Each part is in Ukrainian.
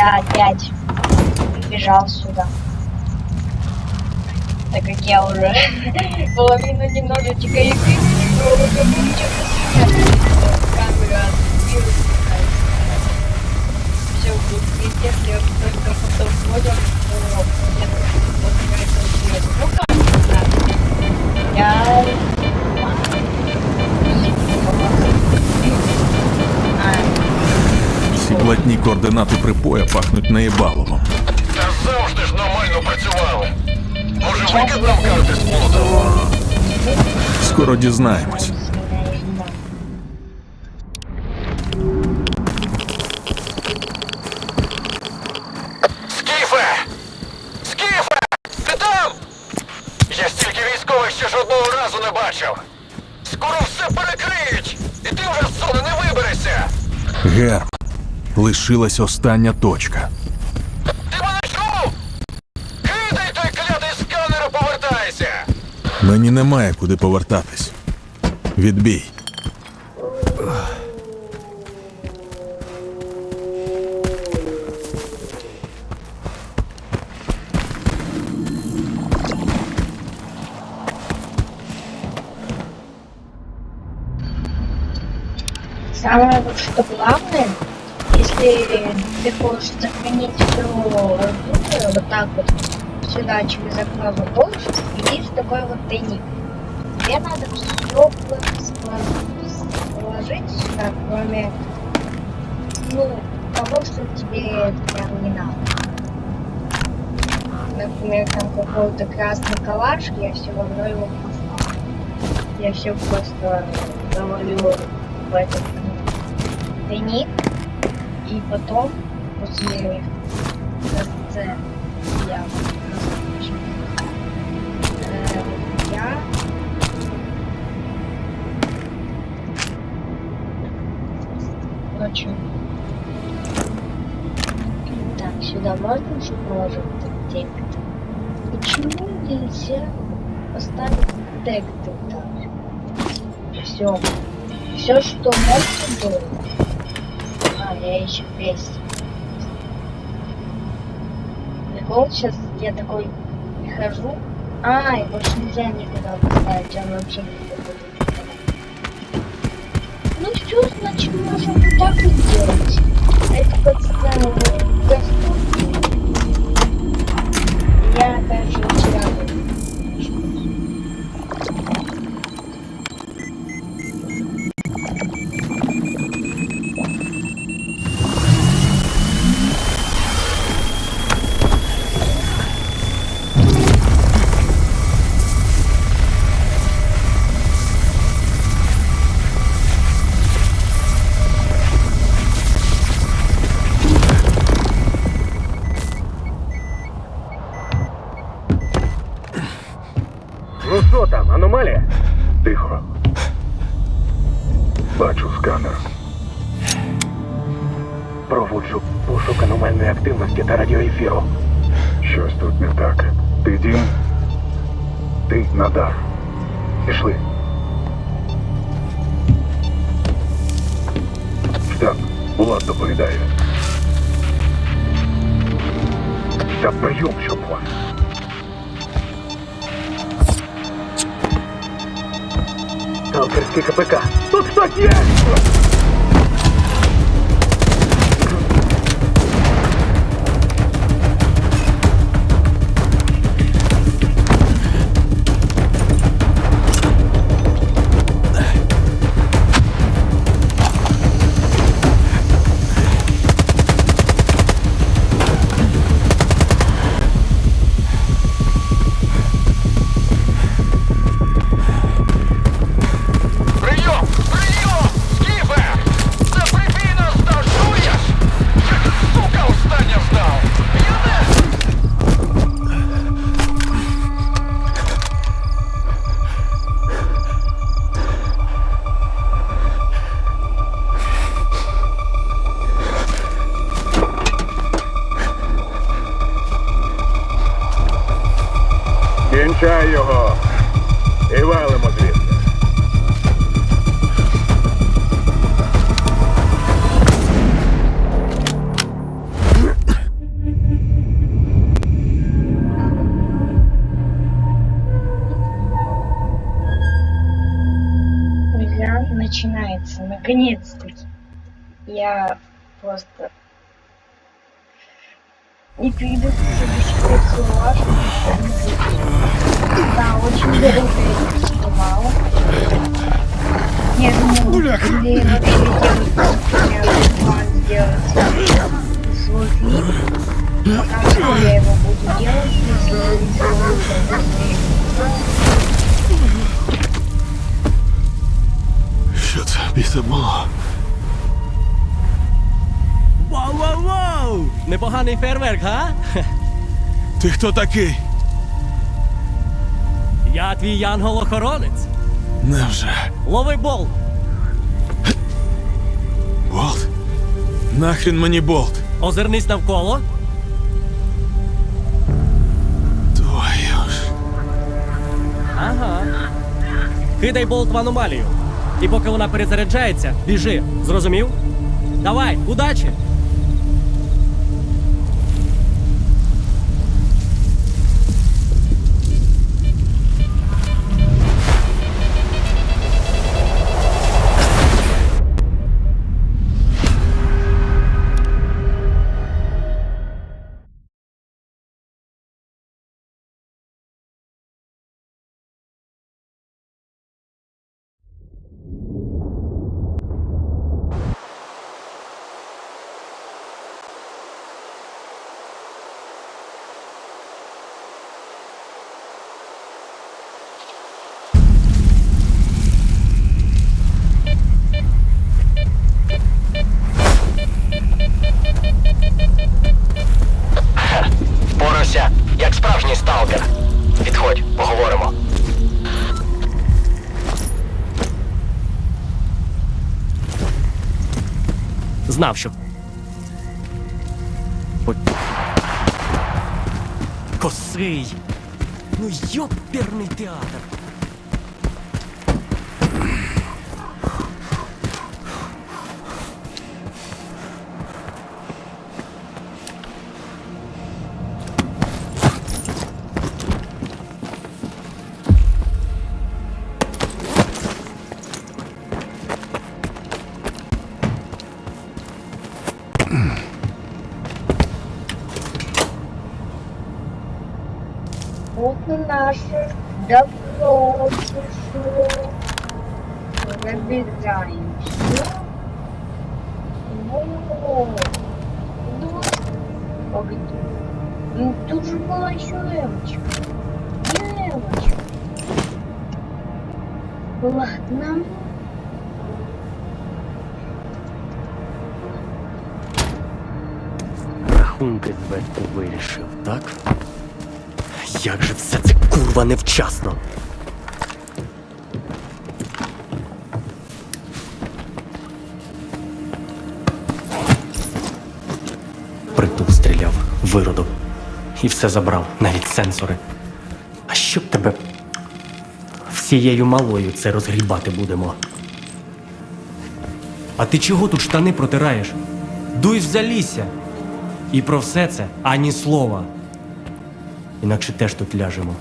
я опять прибежал сюда. Так как я уже половину немножечко игры, все будет я только потом понял, что где-то вот свет. Ну как. Я... блатні координати припоя пахнуть наєбаловом. Та завжди ж нормально працювали. Може, викид нам карти сплутав? Скоро дізнаємось. Скіфе! Скіфе! Ти там? Я стільки військових ще жодного разу не бачив. Скоро все перекриють, і ти вже з зони не виберешся. Герм. Лишилась остання точка. Ти мене чув? Кидай той клятий сканер і повертайся! Мені немає куди повертатись. Відбій. Самое вот что если ты хочешь сохранить все вот так вот сюда через окно заходишь, и видишь такой вот тайник. Тебе надо все положить сюда, кроме ну, того, что тебе прям не надо. Например, там какой-то красный калаш, я все равно его поставлю. Я все просто завалю в этот тайник, и потом, после конца я э, я Короче. Так, сюда можно еще положить текст? Почему нельзя поставить тогда? Все. Все, что можно было. А, еще весь. Прикол, сейчас я такой прихожу. А, и больше нельзя никуда поставить, он вообще не будет. Ну все, значит, можем вот так и делать. Это подставил Господь. Я же вчера Та прием, щоб вас. Сталкерський КПК. Тут хтось є! Начинается, наконец-таки. Я просто не передаю себе слова, что Да, очень долго снимала. Я думала, или вообще делать план сделать свой клип. Пока что я его буду делать, если сделаю Що це біса було? Вау, вау, вау! Непоганий фейерверк, га? Ти хто такий? Я твій янгол-охоронець. Невже? Лови болт. Болт? Нахрін мені болт? Озирнись навколо. Твою ж. Ага. Кидай болт в аномалію. І поки вона перезаряджається, біжи. Зрозумів? Давай, удачі! Порався, як справжній сталкер. Підходь, поговоримо. Знав, що. Косий. Ну йоперний театр. Вот и наше добро пришло. Забегаемся. Вот. Ну, погоди. Ну, тут же была еще Эмочка. Где Эмочка? Ладно. Рахунки звести вирішив, так? Як же все це курва невчасно? Притул стріляв, виродок. І все забрав, навіть сенсори. А щоб тебе всією малою це розгрібати будемо. А ти чого тут штани протираєш? Дуй в залісся. І про все це ані слова. Інакше теж тут ляжемо.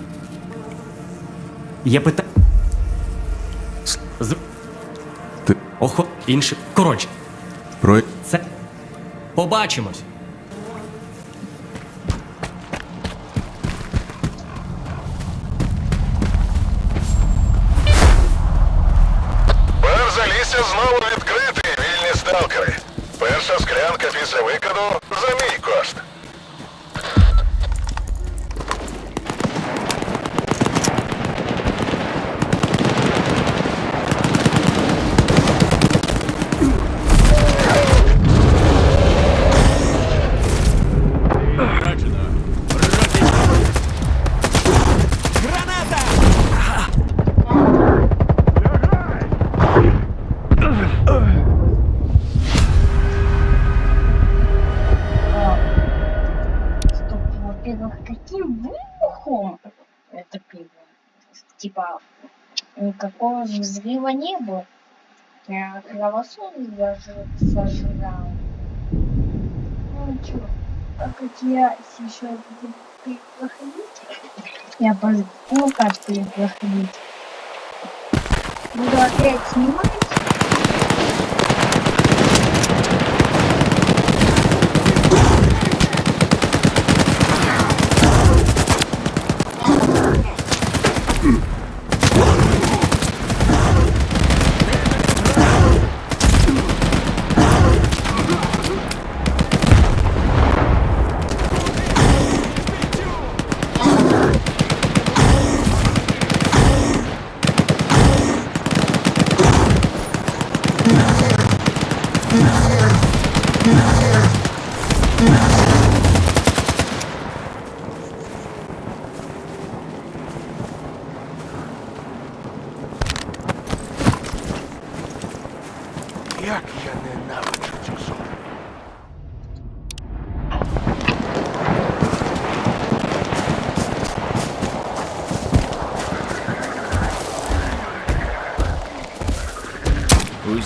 Є питання. З... Ти Охо, інше. Коротше, про. це. Побачимось. Стоп, во-первых, каким выбухом это пиво? Типа, никакого взрыва не было. Я кровосос даже сожрал. Ну чё, а как я сейчас буду перепроходить? Я поз... Ну как перепроходить? Буду опять снимать Mm-hmm.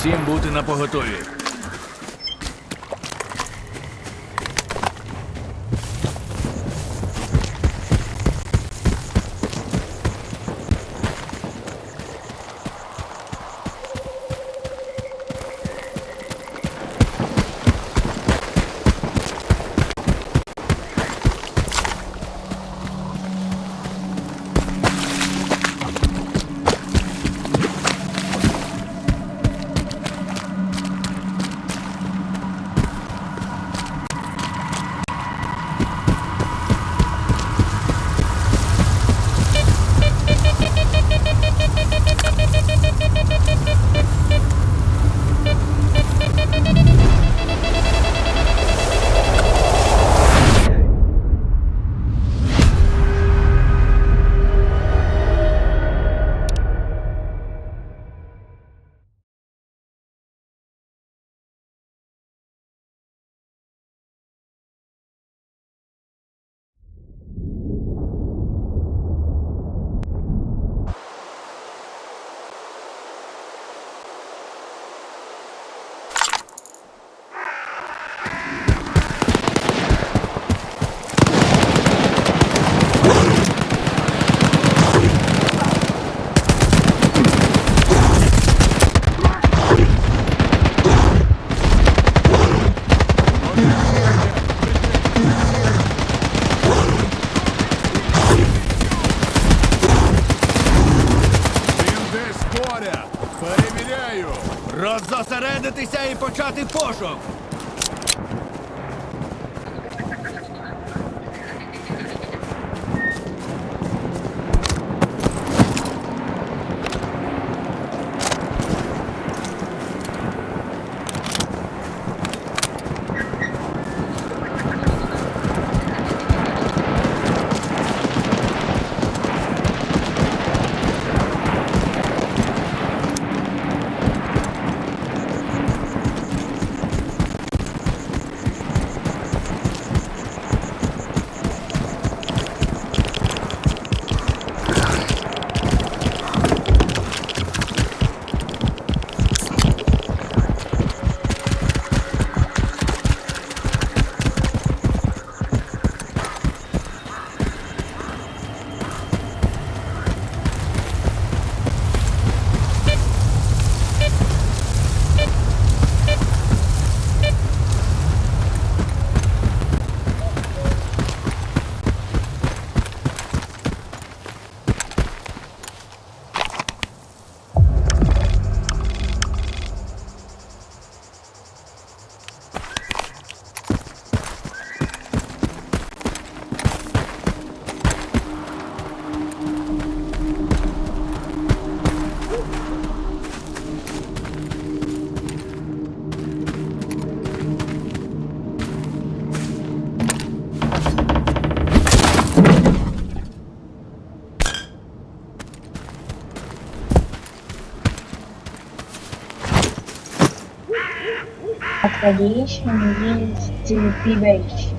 Усім бути на поготові. Пошук. Feliz, amiguinhos e bibéis.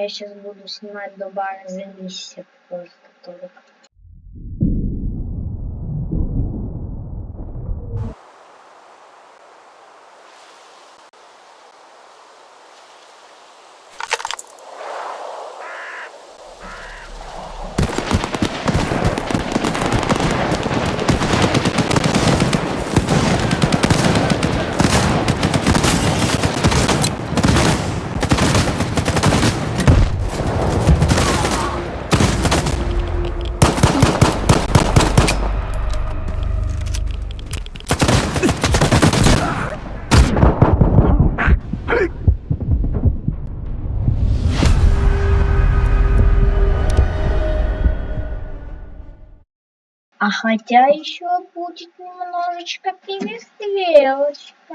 Я сейчас буду снимать до бара за месяц просто только. А хотя еще будет немножечко перестрелочка.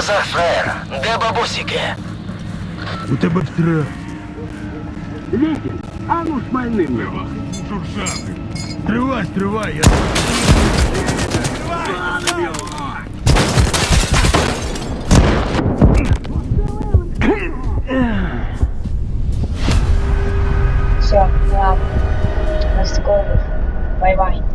глазах, фраер. Де бабусики? У тебе втра. Вітя, а ну шмальни мене. Шуршати. Тривай, тривай, я... Тривай! Все, ладно. Let's go. Bye-bye.